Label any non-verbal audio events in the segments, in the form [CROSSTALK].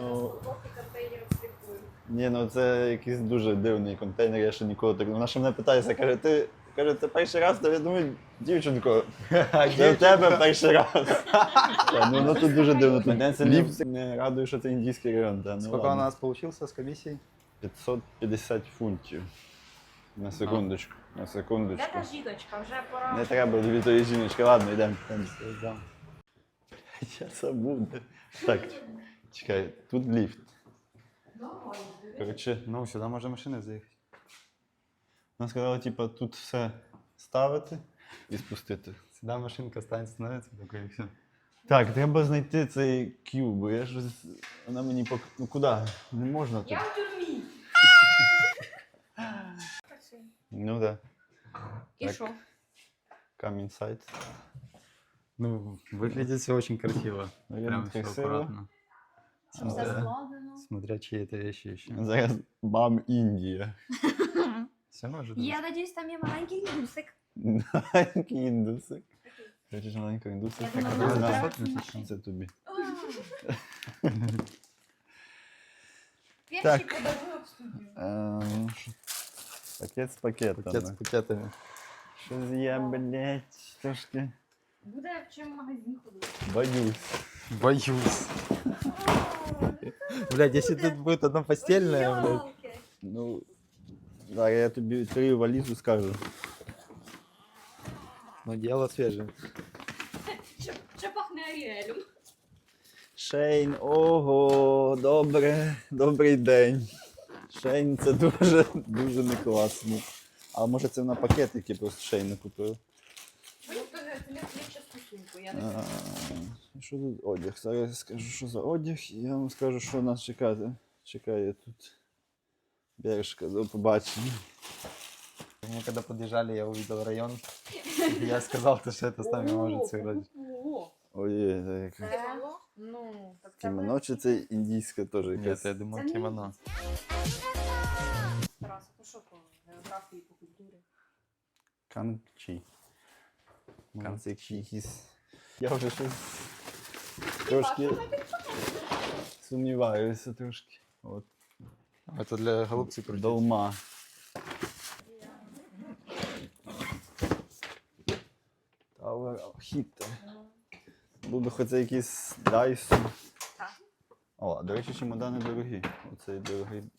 Ну. Ні, ну це якийсь дуже дивний контейнер, я ще ніколи так. Вона ще мене питається, каже, ти каже, це перший раз, то я думаю, дівчинко, [LAUGHS] це в тебе перший раз. Та, ну, ну тут дуже дивно. Це не, не радує, що це індійський район. Та, ну, Сколько у ладно. нас получился с комиссией? 550 фунтів. На секундочку, на секундочку. Де та жіночка? Вже пора. Не треба дві тої жіночки, ладно, йдемо. йдемо. [LAUGHS] Я забув. Так, чекай, тут ліфт. Коротше, Ну, сюда можно машины заехать. вона сказала, типа, тут все ставити і спустити. Сюда машинка станет становится, такой и все. Так, треба знайти цей к'ю, бо я щось. Вона мені пок... Ну куди? Не можна тут. Я в тюрмі. Ну так. І Так. що? Inside. Ну, выглядит все очень красиво. Наверное, Прям все красиво. аккуратно. Все Смотря, складено. смотря чьи это вещи еще. [LAUGHS] Зараз бам Індія. Все может Я надіюсь, там є маленький гусик. Маленький індусик. Хочеш маленького індусика? Я думала, Не вона знаю. збирається. Це тобі. Перший Так. подарунок в студію. Ем, що- Пакет з пакетами. Пакет с пакетами. Щось є, блять, трошки. Буде в чим в магазин ходити. Боюсь. Боюсь. Блядь, если тут будет одно постельное, блядь. Йолки. Ну, зараз я тобі відкрию валізу, скажу. Но дело свежее. Ще- Ще пахне Аріелем. Шейн, ого, добре, добрий день. Шейн, це [LAUGHS] дуже, дуже не класно. А може це на пакетики просто Шейн не купив. я не А, знаю. Що тут одяг? Зараз я скажу, що за одяг, і я вам скажу, що нас чекати. Чекає тут. Бережка, до побачення. Мы когда подъезжали, я увидел район. Я сказал, то, что это с нами может сыграть. Ого. Ой, це як Це, ну, так це кімоно чи це індійська теж Нет, якась. я думал Это не кимоно. Тарас, то що по географії, по культурі? Канчі. Ну, Канцикчі якісь. я вже щось трошки сумніваюся трошки. От. Это для голубцы крутить. Долма. Tower of Heat. Буду хоч це якийсь Dyson. О, до речі, чемодани дорогі. Оцей дорогий.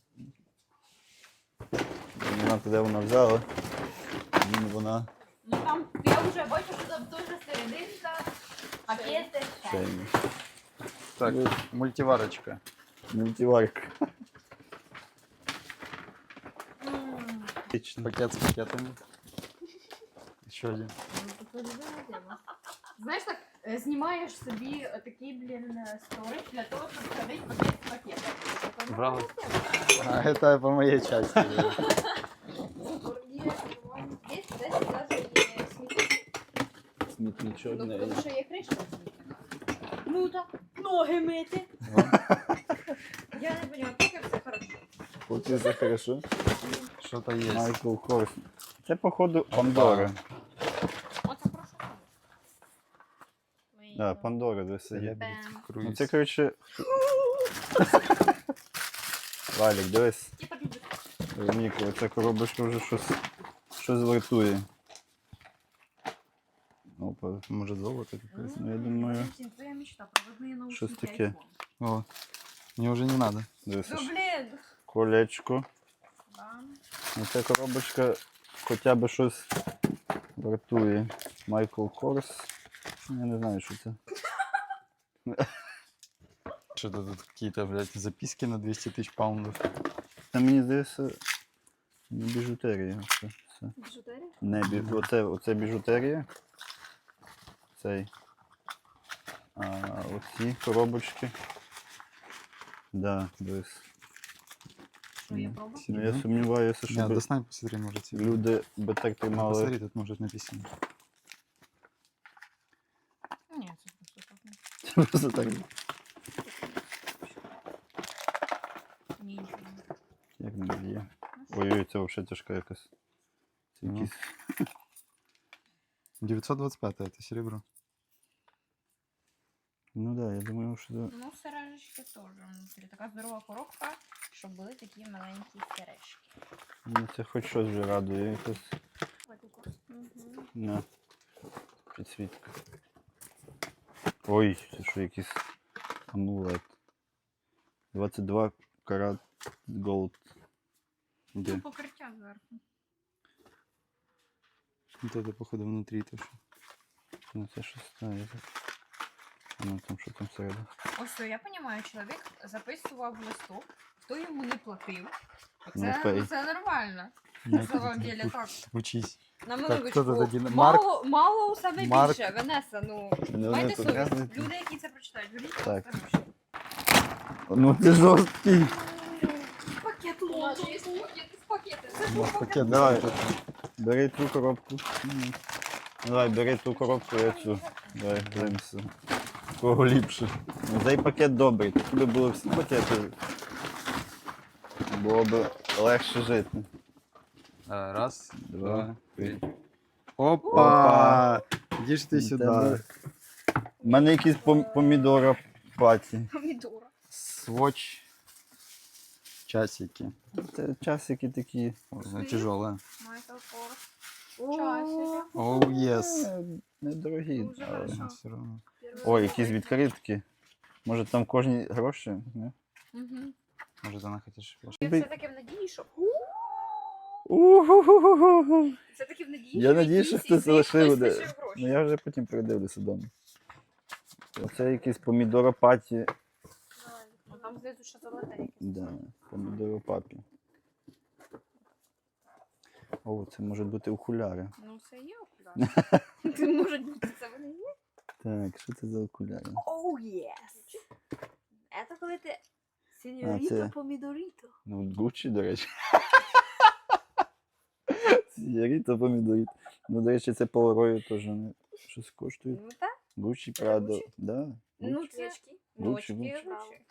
Не знаю, де вона взяла. Вона Ну там, я вже бачу, що там дуже серединка, пакети. шейна. Так, мультиварочка. Мультиварка. М, Пакет с пакетами. Еще один. ну, тут любима тема. Знаєш так, е, знімаєш собі е, такий, блін, е, сторіч для того, щоб хранити пакет з пакетом. Браво. А, это по моей части. [LAUGHS] Смітничок Ну, не тому що є кришка. Ну так, ноги мити. [LAUGHS] Я не поняла, поки все хорошо. Поки все хорошо. Что-то есть. Майкл Корс. Це, походу, Пандора. Оце прошу. Да, Пандора, де все є. Бем. Ну, це, коротше. [LAUGHS] Валік, дивись. Я побіжу. Вероніка, оця коробочка вже щось, щось вартує. Опа, Может золото какое-то. Ну, я думаю, Твоя мечта, проводные наушники щось таке. iPhone. О, мне уже не надо. Дивись, Ну, аж блін. колечко. Да. Ну, ця коробочка хоча б щось вартує. Майкл Корс. Я не знаю, що це. [LAUGHS] Что-то тут какие-то, блядь, записки на 200 тысяч паундов. Це мені здається, не біжутерія. Це, це. Біжутерія? Не, бі... оце, оце біжутерія. Цей. А оці коробочки. Да, дивись. Що я пробував? Ну, я Мгм. сумніваюся, Не, що би достань, посмотри, может, себе. люди би так Ну, тримали. Посмотри, тут может написано. Ні, це просто так. не- Просто так. Ні, нічого не. Як не б'є. Ой-ой, це взагалі тяжка якась. Це Ну. якісь. 925 это серебро. Ну так, да, я думаю, що. це- Ну, сережечки теж внутрі. Така здорова коробка, щоб були такі маленькі сережки. Ну, це хоч щось вже радує. Якось Угу. на підсвітка. Ой, це що якийсь амулет. 22 карат голд. Де? Ну, покриття зверху. Вот это, походу, внутри то, що. Ну це щось знає. А ну там що там всередині? Ось я розумію, чоловік записував листок, хто йому не платив. Ну, Це, пей. ну, це нормально. Ну, На самом деле так. Учись. На Так, минуточку. хто тут один? Мало, мало у себе Марк. більше, Венеса, ну. Ну, Майте тут совість. Люди, які це прочитають, беріть Так. Ну ти жорсткий. Є пакети. Це ж пакет. пакет, Давай. Бери ту коробку. Давай, бери ту коробку, я цю. Давай, подивимося. Кого ліпше. Ну, цей пакет добрий. Такі би були всі пакети. Було б легше жити. Давай, Раз, Два, три. Опа! Иди ж ты сюда. У мене якісь пом- помідора паті. Помідора. Сводч. Часики. Це часики такі. Ой. Майкл Корс. Часики. Оу, єс. Е, Недорогі. Дуже але- хорошо. Все равно. Ой, якісь відкритки. Може там кожні гроші? Не? Угу. Может, она хочешь флеш? Я все-таки в надії, що... Уху-ху-ху-ху. Все-таки в надії, Я надію, що якийсь хтось із них залишив. хтось де- лишив гроші. Ну я вже потім передивлюся вдома. Оце якісь помідоропаті. Там знизу ще золоте якесь. Да, помідоропапі. О, це можуть бути окуляри. Ну, це є окуляри. Це [LAUGHS] може бути, це вони є. Так, що це за окуляри? Оу, єс. Це коли ти... Сеньоріто помідоріто. Ну, Гуччі, до речі. [LAUGHS] Сігаріто помідоріт. Ну, до речі, це поларою теж не щось коштує. Ну так. Гуччі, Прадо. Да, Ну, Гуччі. це... Гуччі, Гуччі.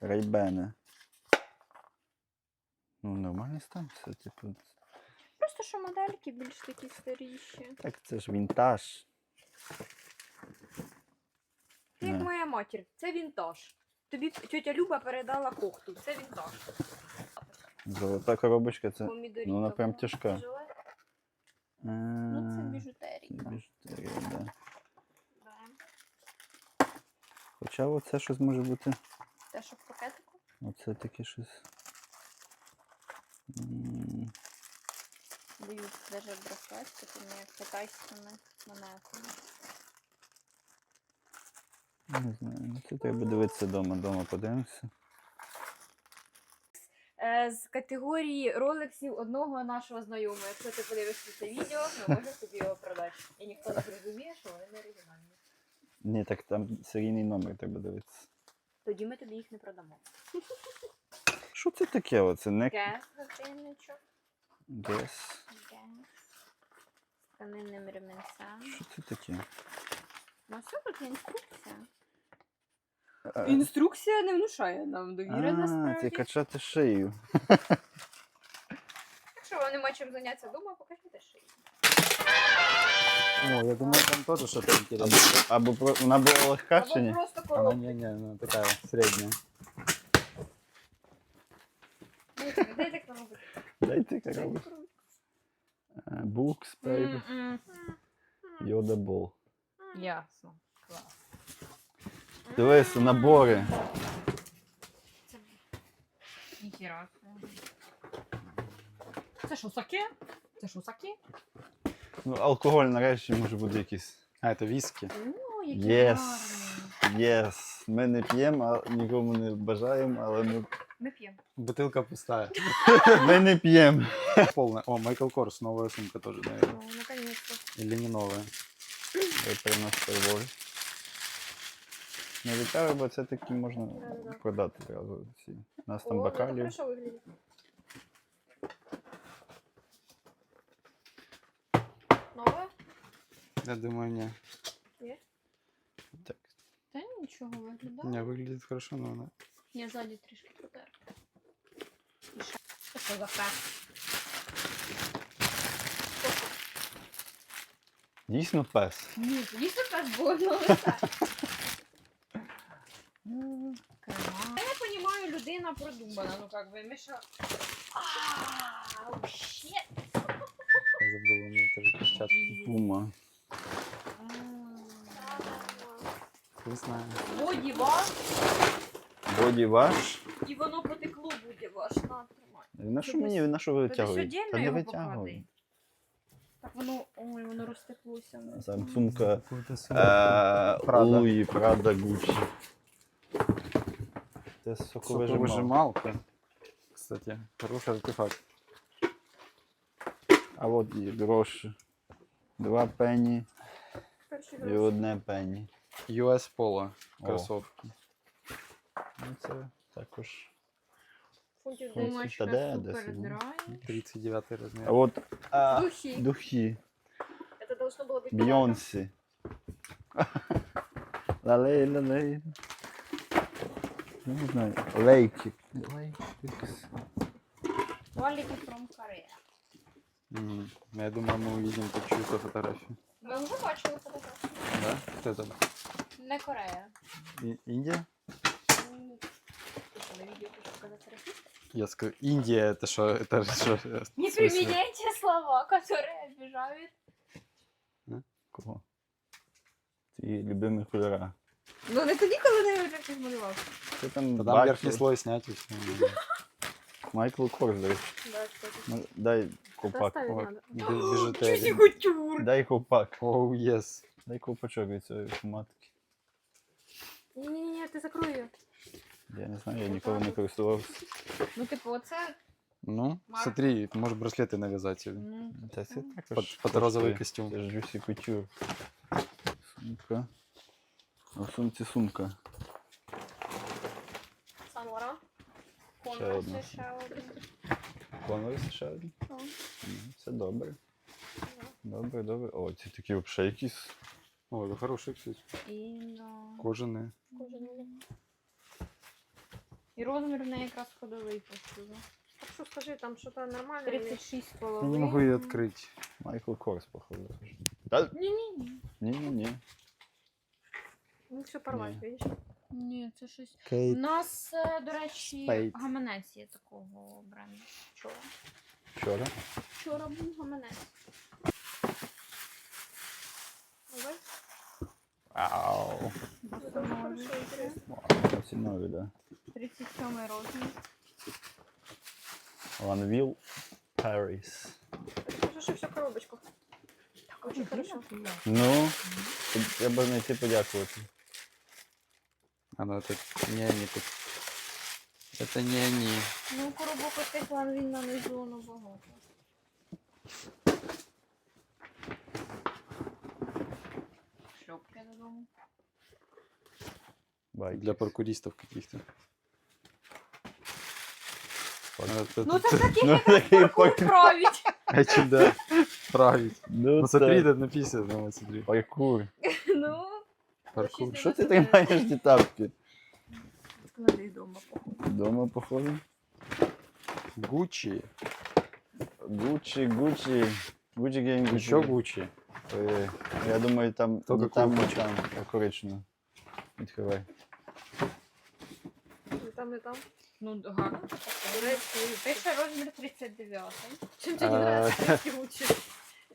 Гуччі. Рейбене. Ну, нормальний стан все, типу. Просто що модельки більш такі старіші. Так це ж вінтаж. Ти як Не. моя матір, це вінтаж. Тобі тетя Люба передала кохту, це вінтаж. Золота коробочка це. Помідоріто. ну, вона прям тяжка. Тяжеле? Ну, це Ну, біжутерія. біжутерія, да. Да. Хоча оце щось може бути. Те, що в пакетику. Оце таке щось. Дають навіть браслет з такими китайськими монетами. Не знаю, ну це треба дивитися вдома, вдома подивимося. Е, з категорії ролексів одного нашого знайомого. Якщо ти подивишся це відео, ми можемо тобі його продати. І ніхто не зрозуміє, що вони не оригінальні. Ні, так там серійний номер треба дивитися. Тоді ми тобі їх не продамо. Що це таке? Оце не годинничок. Гес. З тканинним ремінцем. Що це таке? Ну все, тут є інструкція. Інструкція не внушає нам довіри а, насправді. це качати шию. Якщо вам нема чим зайнятися вдома, покажіть шиї. О, я думаю, там тоже что-то Або, интересное. або про- вона була легка чи Або ні? просто Она коробка. не-не, она такая средняя. Дайте, дайте коробку. Дайте коробку. Букс, пейп, М-м. йода бол. Ясно. Клас. Дивися, набори. Ніхіра. Це що, саке? Це що, саке? Ну, алкоголь нарешті може бути якийсь. А, это виски. О, які Yes. гарні. Єс. Ми не п'ємо, а нікому не бажаємо, але ми, Ми п'ємо. Бутылка пустая. ми не п'ємо. Полная. О, Майкл Корс, новая сумка тоже, наверное. О, наконец-то. Или не новая. Це у нас первой. Не вітаю, бо це такі можна Да-да-да. продати одразу. Всі. У нас там О, ну, бокалів. хорошо виглядить. Я думаю, ні. Є? Так. Та нічого виглядає. Ну, не, виглядить хорошо, но вона. Я ззаді трішки потерплю. Що за фе? Дійсно пес. Ні, дійсно пес больно. Ну, Я не розумію, людина продумана, ну як би, ми що... Ааа, щет! Забула мені теж печатку. Бума. Пума. Вкусно. Боді ваш, Боді ваш. і воно потекло буде ваш, на, тримай. На що мені, на що ви Та десь витягуєте? не його витягуй. поклади. Так воно, ой, воно розтеклося. Там сумка Какую-то сумку. е. Луї, Прада, Гуччі. Це соковижималка. Соковыжималка. Кстати, хороший артефакт. А от і гроші. Два пені Перший і одне пені. US Polo О. кроссовки. Ну, це також. Фунтів Ой, Сумочка та де, супер десь, ну. драй. 39 размер. А от а, Духи. духи. Это должно было быть Бейонсі. Лалей, лалей. Ну, Не знаю. Лейки. Лейкікс. Quality from Korea. М, Я думаю, мы увидим тут чью-то фотографию. Ми вже бачили фотографію. Да? Кто это? Не Корея. И- Индия? М, Ти що, на відео хочеш показати російську? Я скажу, Индия это что? Это что? Не применяйте слова, которые обижают. Кого? Твої любимі кольори. Ну не тоді, коли не вже щось малював. Ти там Тогда бачив? верхний слой снять [LAUGHS] и все. Майкл Корс, до речі. Да, кстати. Ну, дай ковпак. Оставить ковпак. надо. Бижутерия. кутюр. Дай ковпак. Оу, єс. Дай ковпачок від цієї матки. Ні-ні-ні, ти закрой її. Я не знаю, я ніколи не користувався. Ну, типу, оце. Ну, Марк. смотри, можешь браслеты навязать себе. Ну, Та це також. Под, под розовый коштує. костюм. Це ж Juicy Couture. Сумка. А в сумці сумка. Ще одна. ще один. Converse ще один. Так. Мгм, Це добре. Добре, добре. О, ці такі взагалі якісь. О, это хороший, кстати. І на Кожаные. кожаний. І розмір в неї якраз ходовий посуду. Так що скажи, там що то нормально? 36 Я не могу ее открыть. Майкл Корс, походу. Та Ні-ні-ні. ні-ні-ні. Ну все порвать, Ні. Ні, це щось. У Кейт. нас, е, до речі, Спейд. гаманець є такого бренду. Вчора. Вчора. Вчора був гаманець. Давай. Ау. Босоножки. Вау, Ці нові, да. 37 розмір. Lanville, Paris. Скажи, що все в коробочку. Так, очень хорошо. Ну, треба знайти подякувати. А ну это не они тут. Это не они. Ну, коробок отих він нанизу набагато. Шльопки додому. Байки. Для паркуристов каких-то. А, Ну тут- це [LAUGHS] таких Ну, якраз такий паркур [LAUGHS] править. Эти, да, править. Ну, Ну смотри, це тут написано, смотри. Паркур. Ну, Паркур. Що ти тримаєш ті тапки? склади вдома, походу. Дома, походу. Гуччи. Гуччі, Гуччі. Гуччі Гейм Еще Гуччи. Е, Я думаю, там, Хто не какого там, не хоче? там. Корично. Відкривай. І там, і там. Ну, гарно. Пише розмір 39. Чим тобі А, нравится Гуччі?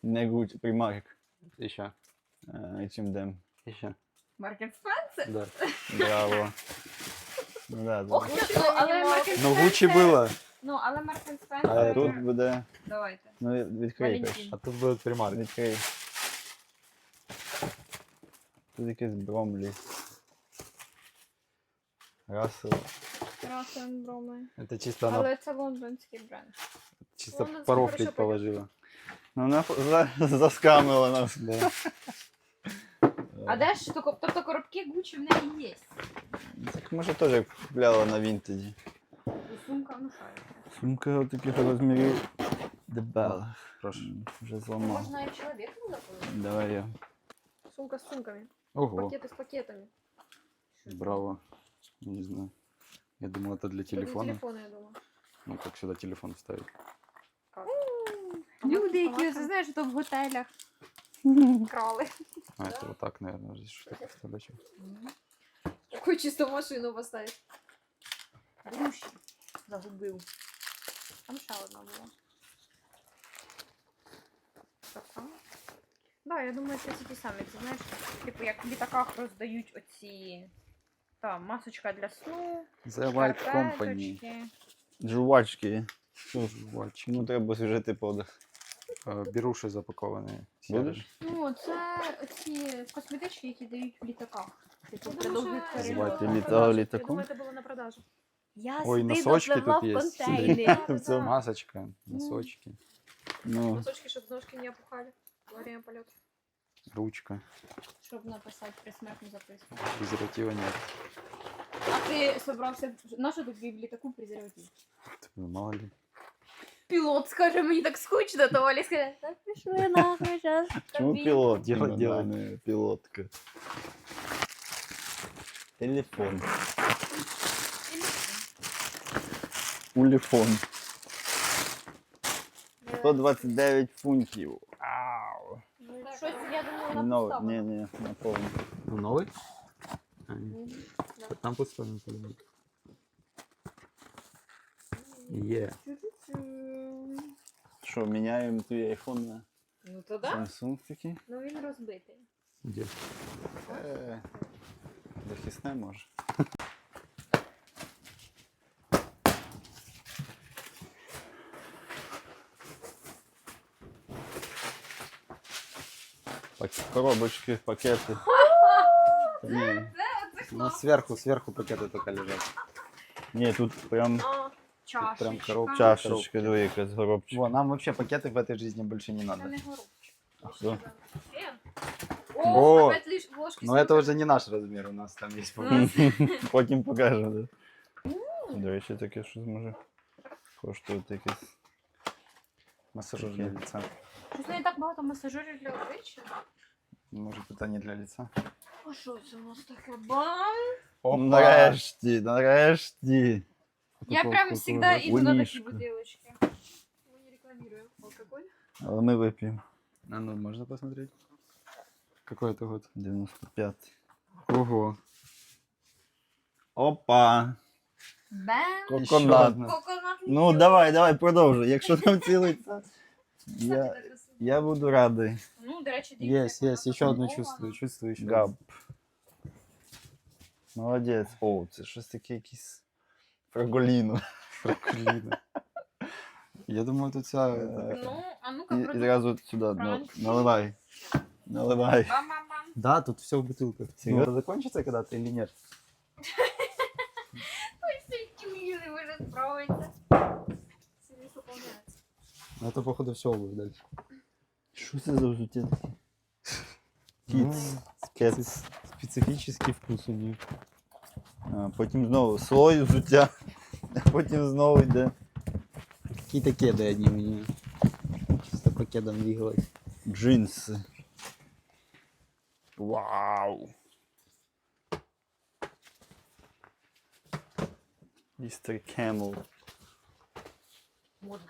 Не Гуччі, примарк. Еще. H&M. Еще. Маркен Спенсер? Да. [LAUGHS] Браво. Ну да, Ох, да. ну, але Маркен Ну Гуччи было. Ну, але Маркен А Спенсер. тут буде. Давайте. Ну, відкрий. Валентин. Каш. А тут будет примарк. Відкрий. Тут якийсь Бромлі. Рассел. Красен броми. Это чисто она Але це лондонський бренд. чисто Лондонский порофлить хорошо пойдет. положила. Ну, вона [LAUGHS] за, заскамила нас. Да. [LAUGHS] А де ж тако- тобто коробки Гуччі в неї є? Так може теж купляла на вінтеді. І сумка внушає. Сумка от таких розмірів. Дебелих. Прошу. М, Вже зламав. Можна і чоловіку заповідати. Давай я. Сумка з сумками. Ого, Пакети з пакетами. браво. Не знаю. Я думал, это для Це для телефона. телефона, я думаю. Ну, как сюда телефон вставить. Люди, які ти знаєш, то в готелях крали. А, это вот так, наверное, здесь что-то вставлять. Какую чисто машину поставить. Груші. Загубив. Там ще одна була. Що? Да, я думаю, це ті самі. Це знаєш, типу, як в літаках роздають оці. Там, масочка для сну, The White Company. Жувачки. Жувачки. Чому треба освіжити подих? Е, Біруші запаковані. Будеш? Ну, це оці косметички, які дають в літаках. Типу, Я думаю, довгих що- перельотах. Звати На літак літаком? Це було на продажу. Я Ой, носочки тут є. да. [LAUGHS] Масочка, носочки, Ну, Носочки, щоб ножки не опухали во время полета. ручка. Щоб написати присмертну записку. Презерватива нет. А ти собрався. На що тобі в літаку презерватив? Ну, Мало ли. Пілот скаже, мені так скучно, то Валя скаже, так пішли я нахуй зараз. [LAUGHS] чому пілот? Діло, іменно, діло. а не пілотка. Телефон. Уліфон. 129 фунтів. Ау. Щось, я думала, на Ну, поставу. ні, ні, наповну. Ну, новый? А, нет. Там пустой на поле. Е. Що, міняємо твій айфон на Ну то да. Samsung такий? Ну він розбитий. Где? Е, Захисне може. Пак- Коробочки, пакети. Ні, [LAUGHS] Ну, сверху, сверху пакеты только лежат. ні, тут прям А, Тут прям чашечка. коробка. чашечка, диви, якась горобчик. Во, нам вообще пакеты в этой жизни больше не Це надо. не горобчик. А що? Фен. О! О, опять лиш ложки. Но это уже не наш размер, у нас там есть Ну, пакет. Потім покажемо, да. До речі, таке щось може коштувати якесь. Массажер для лица. Щось не так багато масажерів для обличчя. Может, это не для лица? А що це у нас таке? Бам! Нарешті, нарешті. Я прям всегда иду на такие Унишка. бутылочки. Мы не рекламируем алкоголь. Але ми вип'ємо. А ну, можно посмотреть? Какой это год? 95. Ого. Опа! Бам! Еще Коконат. одна. Коконат. Ну давай, давай, продовжуй. Якщо там цілий це, я, я буду радий. Ну, до речі, дивіться, Есть, як есть, вона еще одну запакована. чувствую, чувствую еще. Габ. Молодець. О, це щось таке якийсь фраголіно. Прикольно. Я думаю, тут вся... Е, это- Ну, а ну-ка, І, і продовжуй. зразу сюди на- Француз. наливай. Наливай. Бам-бам-бам. Да, тут все в бутылках. Всегда. Ну, это закончится когда-то или нет? [LAUGHS] Сентюльный уже справиться. Сервис выполняется. Ну, это, походу, все будет дальше. Що це за взуття таке? Ну, Кіц. Кец. Специфический вкус у них. Потім знову слой взуття, потім знову йде Какие-то кеды одни у нее. Чисто по кедам двигалась. джинси. Вау! Містер Кемл. Модно.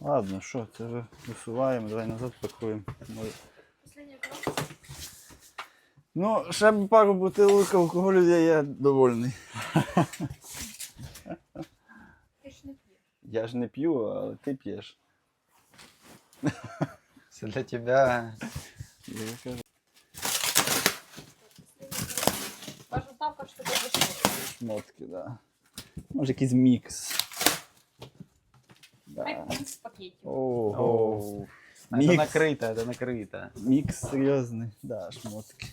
Ладно, що, це вже висуваємо, давай назад пакуємо. Ну, ще б пару бутилок алкоголю я, я довольний. Ты ж не пьешь. Я ж не п'ю, але ти п'єш. Все для кажу, Ваша ставка, это за шмотки, да. Може якийсь мікс. Да. Микс пакетик. Ого. Это Микс. накрыто, это накрыто. Мікс серйозний. Да, шмотки.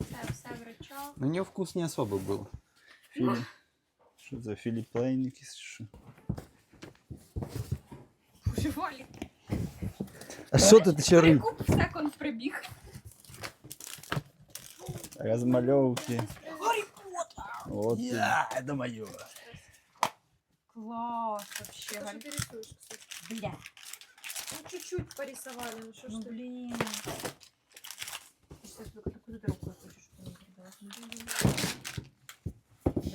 Все, все в рычаг. Но у нее вкус не особо был. Філі... Що це, Філіп Лейн якийсь? чи Що? Боже, Валік. А что тут еще рыб? Прикуп секунд прибіг. Розмальовки. От. это мое. Класс, вообще, Что Валік. ты рисуешь, кстати? Бля. Ну, чуть-чуть порисовали, ну что ж Ну, ты. блин. Ты сейчас только такую дорогу хочешь, что не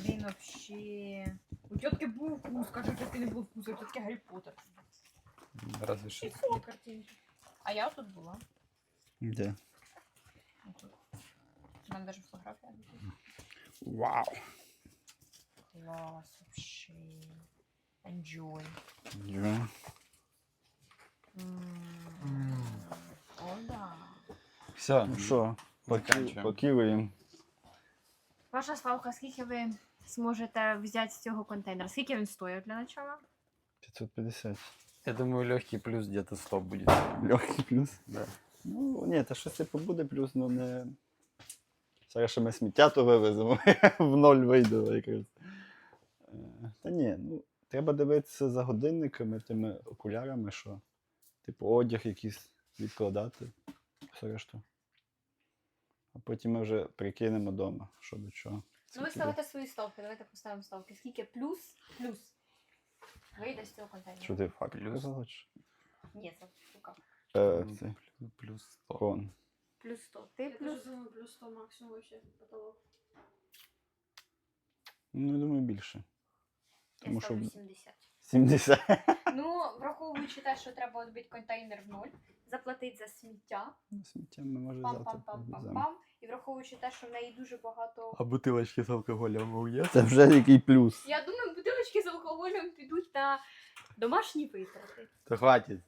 Блин, вообще. У тетки был вкус, как у тетки не был вкус, а у тетки Гарри Поттер. Разве что. Рисуй картинки. А я тут была. Де? Отут. У мене навіть фотографія. Вау. Клас, вообще. Enjoy. Йо. М. О, да. Все, Ну що, Заканчуємо. покілуємо. Ваша ставка, скільки ви зможете взяти з цього контейнера? Скільки він стоїть для начала? 550. Я думаю, легкий плюс где-то 100 будет. Легкий плюс. Да. Ну, ні, та щось типу буде плюс, ну не. Зараз ще ми сміття то вивеземо, [LAUGHS] в ноль вийде якраз. Е, Та ні, ну, треба дивитися за годинниками, тими окулярами, що, типу, одяг якийсь відкладати, все решту. А потім ми вже прикинемо вдома, що до чого. Ну, ви ставите свої ставки, давайте поставимо ставки. Скільки плюс, плюс. Вийде з цього контейнера. Що ти факт Плюс. Ні, це штука. Е, це Плюс 100. кон. Плюс 100. Ти Я плюс. думаю, плюс 100 максимум вообще потолок. Ну, я думаю, більше. Я Тому що ставлю 70. 70. Ну, враховуючи те, що треба відбити контейнер в ноль, заплатити за сміття, Ну, Сміття ми може пам повеземо. пам-пам-пам-пам, і враховуючи те, що в неї дуже багато. А бутилочки з алкоголем є? Це вже який плюс. Я думаю, бутилочки з алкоголем підуть на домашні витрати. То хватит.